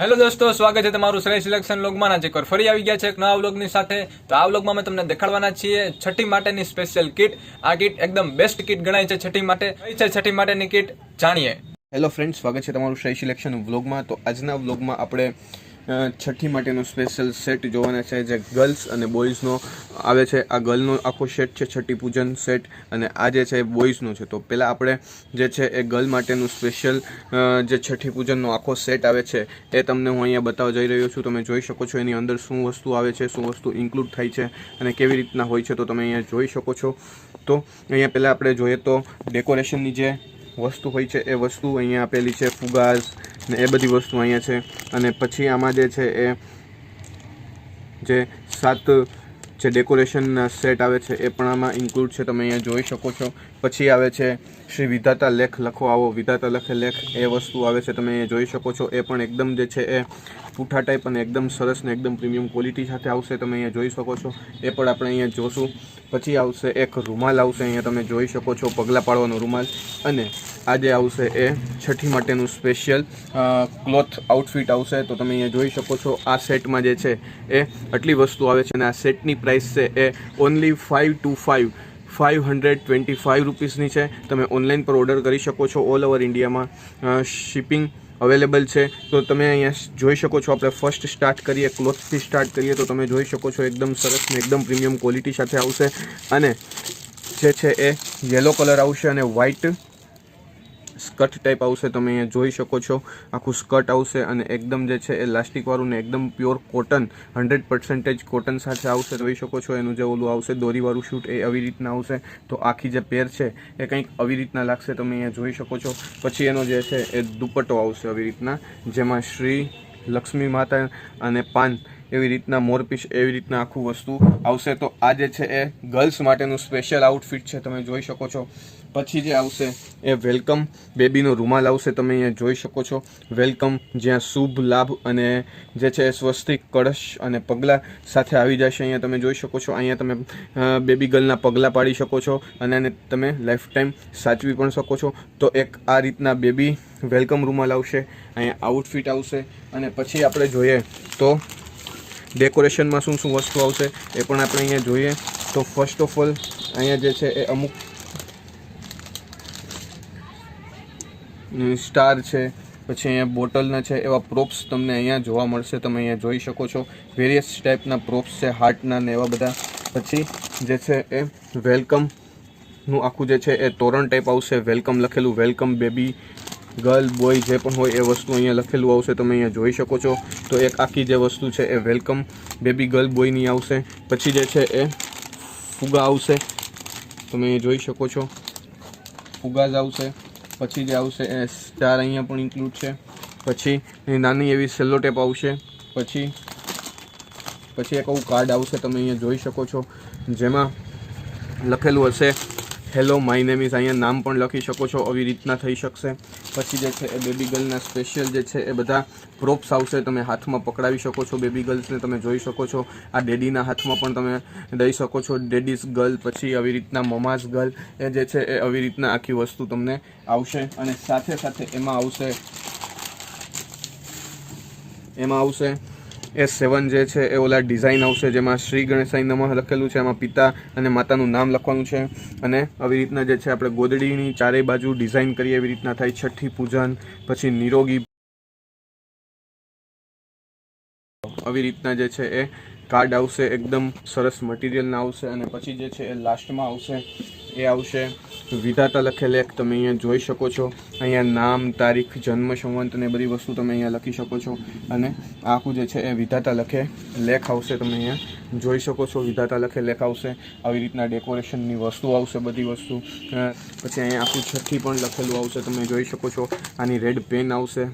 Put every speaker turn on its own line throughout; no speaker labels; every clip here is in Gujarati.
હેલો દોસ્તો, સ્વાગત છે તમારું શ્રેય સિલેક્શન લોગમાં આજે એકવાર ફરી આવી ગયા છે એક નવા વ્લોગની સાથે. તો આ વ્લોગમાં અમે તમને દેખાડવાના છીએ છઠ્ઠી માટેની સ્પેશિયલ કિટ આ કિટ એકદમ બેસ્ટ કિટ ગણાય છે છઠ્ઠી માટે. કઈ છે છઠ્ઠી માટેની કિટ જાણીએ.
હેલો ફ્રેન્ડ સ્વાગત છે તમારું શ્રેય સિલેક્શન વ્લોગમાં. તો આજના વ્લોગમાં આપણે છઠ્ઠી માટેનો સ્પેશિયલ સેટ જોવાના છે જે ગર્લ્સ અને બોયઝનો આવે છે. આ ગર્લનો આખો સેટ છે, છઠ્ઠી પૂજન સેટ અને આ જે છે એ બોયઝનો છે. તો પહેલાં આપણે જે છે એ ગર્લ માટેનું સ્પેશિયલ જે છઠ્ઠી પૂજનનો આખો સેટ આવે છે એ તમને હું અહીંયા બતાવવા જઈ રહ્યો છું. તમે જોઈ શકો છો એની અંદર શું વસ્તુ આવે છે, શું વસ્તુ ઇન્ક્લુડ થાય છે અને કેવી રીતના હોય છે તો તમે અહીંયા જોઈ શકો છો. તો અહીંયા પહેલાં આપણે જોઈએ તો ડેકોરેશનની જે વસ્તુ હોય છે એ વસ્તુ અહીંયા આપેલી છે. ફુગાસ ને એ બધી વસ્તુ અહીંયા છે. અને પછી આમાં જે છે એ જે સાત જે ડેકોરેશનના સેટ આવે છે એ પણ આમાં ઇન્ક્લુડ છે. તમે અહીંયા જોઈ શકો છો. પછી આવે છે શ્રી વિધાતા લેખ લખો આવો. વિધાતા લખે લેખ એ વસ્તુ આવે છે. તમે અહીંયા જોઈ શકો છો. એ પણ એકદમ જે છે એ પૂઠા ટાઈપ અને એકદમ સરસ ને એકદમ પ્રીમિયમ ક્વોલિટી સાથે આવશે તમે અહીંયા જોઈ શકો છો. એ પણ આપણે અહીંયા જોશું. પછી આવશે એક રૂમાલ આવશે, અહીંયા તમે જોઈ શકો છો પગલાં પાડવાનો રૂમાલ. અને આજે આવશે એ છઠ્ઠી માટેનું સ્પેશિયલ ક્લોથ આઉટફિટ આવશે. તો તમે અહીંયા જોઈ શકો છો આ સેટમાં જે છે એ આટલી વસ્તુ આવે છે અને આ સેટની પ્રાઇસ છે એ only five two five five hundred twenty five રૂપીસની છે. તમે ઓનલાઈન પર ઓર્ડર કરી શકો છો ઓલ ઓવર ઇન્ડિયામાં શિપિંગ અવેલેબલ છે. તો તમે અહીંયા જોઈ શકો છો. આપણે ફર્સ્ટ સ્ટાર્ટ કરીએ ક્લોથથી સ્ટાર્ટ કરીએ, તો તમે જોઈ શકો છો એકદમ સરસ ને એકદમ પ્રીમિયમ ક્વોલિટી સાથે આવશે. અને જે છે એ યલો કલર આવશે અને વ્હાઇટ સ્કર્ટ ટાઈપ આવશે, તમે અહીંયા જોઈ શકો છો. આખું સ્કર્ટ આવશે અને એકદમ જે છે એ લાસ્ટિકવાળું ને એકદમ pure cotton hundred percentage cotton સાથે આવશે. જોઈ શકો છો, એનું જે ઓલું આવશે દોરીવાળું શૂટ એ આવી રીતના આવશે. તો આખી જે પેર છે, એ કંઈક આવી રીતના લાગશે, તમે અહીંયા જોઈ શકો છો. પછી એનો જે છે, એ દુપટ્ટો આવશે આવી રીતના, જેમાં શ્રી લક્ષ્મી માતા અને પાન એવી રીતના મોરપીસ એવી રીતના આખું વસ્તુ આવશે. તો આ જે છે એ ગર્લ્સ માટેનું સ્પેશિયલ આઉટફિટ છે, તમે જોઈ શકો છો. પછી જે આવશે? એ વેલકમ બેબીનો રૂમાલ આવશે, તમે અહીંયા જોઈ શકો છો. વેલકમ, જ્યાં શુભ લાભ અને જે છે સ્વસ્તિક કળશ અને પગલાં સાથે આવી જશે. અહીંયા તમે જોઈ શકો છો, અહીંયા તમે બેબી ગર્લના પગલાં પાડી શકો છો અને એને તમે લાઈફ ટાઈમ સાચવી પણ શકો છો. તો એક આ રીતના બેબી વેલકમ રૂમાલ આવશે, અહીંયા આઉટફિટ આવશે અને પછી આપણે જોઈએ તો ડેકોરેશનમાં શું શું વસ્તુ આવશે એ પણ આપણે અહીંયા જોઈએ. તો ફર્સ્ટ ઓફ ઓલ અહીંયા જે છે એ અમુક સ્ટાર છે, પછી અહીંયા બોટલના છે, એવા પ્રોપ્સ તમને અહીંયા જોવા મળશે, તમે અહીંયા જોઈ શકો છો. વેરિયસ ટાઈપના પ્રોપ્સ છે, હાર્ટના ને એવા બધા. પછી જે છે એ વેલકમનું આખું જે છે એ તોરણ ટાઈપ આવશે. વેલકમ લખેલું, વેલકમ બેબી ગર્લ, બોય જે પણ હોય એ વસ્તુ અહીંયા લખેલું આવશે, તમે અહીંયા જોઈ શકો છો. તો એક આખી જે વસ્તુ છે એ વેલકમ બેબી ગર્લ, બોયની આવશે. પછી જે છે એ ફુગા આવશે, તમે અહીંયા જોઈ શકો છો. ફુગાઝ આવશે. પછી જે આવશે એ સ્ટાર અહીંયા પણ ઇન્ક્લુડ છે. પછી નાની એવી સેલો ટેપ આવશે. પછી પછી એક આવું કાર્ડ આવશે, તમે અહીંયા જોઈ શકો છો. જેમાં લખેલું હશે હેલો માય નેમ ઇઝ અહીંયા નામ પણ લખી શકો છો, આવી રીતના થઈ શકશે. પછી જે છે એ બેબી ગર્લના સ્પેશિયલ જે છે એ બધા પ્રોપ્સ આવશે, તમે હાથમાં પકડાવી શકો છો બેબી ગર્લ્સને તમે જોઈ શકો છો. આ ડેડીના હાથમાં પણ તમે દઈ શકો છો ડેડીઝ ગર્લ પછી આવી રીતના મમાઝ ગર્લ એ જે છે એ આવી રીતના આખી વસ્તુ તમને આવશે. અને સાથે સાથે એમાં આવશે એમાં આવશે એ સેવન જે છે, એ ઓલા ડિઝાઇન આવશે, જેમાં શ્રી ગણેશાઈ નમઃ લખેલું છે, એમાં પિતા અને માતાનું નામ લખવાનું છે. અને આવી રીતના જે છે, આપણે ગોદડીની ચારેય બાજુ ડિઝાઇન કરીએ, એવી રીતના થાય છઠ્ઠી પૂજન, પછી નિરોગી આવી રીતના જે છે, એ કાર્ડ આવશે, એકદમ સરસ મટીરિયલના આવશે, અને પછી જે છે, એ લાસ્ટમાં આવશે. એ આવશે. વિધાતા લખેલ એક તમે અહીંયા જોઈ શકો છો. અહીંયા નામ, તારીખ, જન્મ, સંવંત ને બધી વસ્તુ તમે અહીંયા લખી શકો છો. અને આખું જે છે એ વિધાતા લખે લેખ આવશે તમે અહીંયા જોઈ શકો છો. વિધાતા લખે લેખ આવશે. આવી રીતના ડેકોરેશનની વસ્તુ આવશે બધી વસ્તુ. પછી અહીંયા આખું છઠ્ઠી પણ લખેલું આવશે તમે જોઈ શકો છો. આની રેડ પેન આવશે.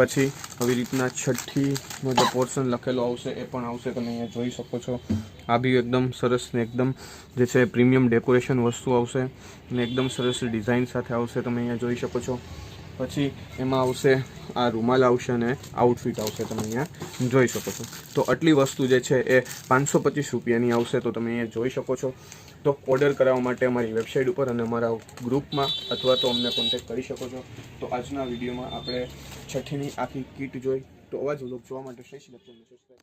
પછી આવી રીતના છઠ્ઠીનો જે પોર્શન લખેલો આવશે એ પણ આવશે. તમે અહીંયા જોઈ શકો છો. આ બી એકદમ સરસ ને એકદમ જે છે પ્રીમિયમ ડેકોરેશન વસ્તુ આવશે અને એકદમ સરસ ડિઝાઇન સાથે આવશે. તમે અહીંયા જોઈ શકો છો. પછી એમાં આવશે આ રૂમાલ આવશે અને આઉટફિટ આવશે તમે અહીંયા જોઈ શકો છો. તો આટલી વસ્તુ જે છે એ પાંચસો પચીસ રૂપિયાની આવશે. તો તમે અહીંયા જોઈ શકો છો. તો ઓર્ડર કરાવવા માટે અમારી વેબસાઇટ ઉપર અને અમારા ગ્રુપમાં અથવા તો અમને કોન્ટેક્ટ કરી શકો છો. તો આજના વિડીયોમાં આપણે છઠ્ઠીની આખી કીટ જોઈ. તો અવાજ વ્લોગ જોવા માટે સિલેક્શનને સબસ્ક્રાઈબ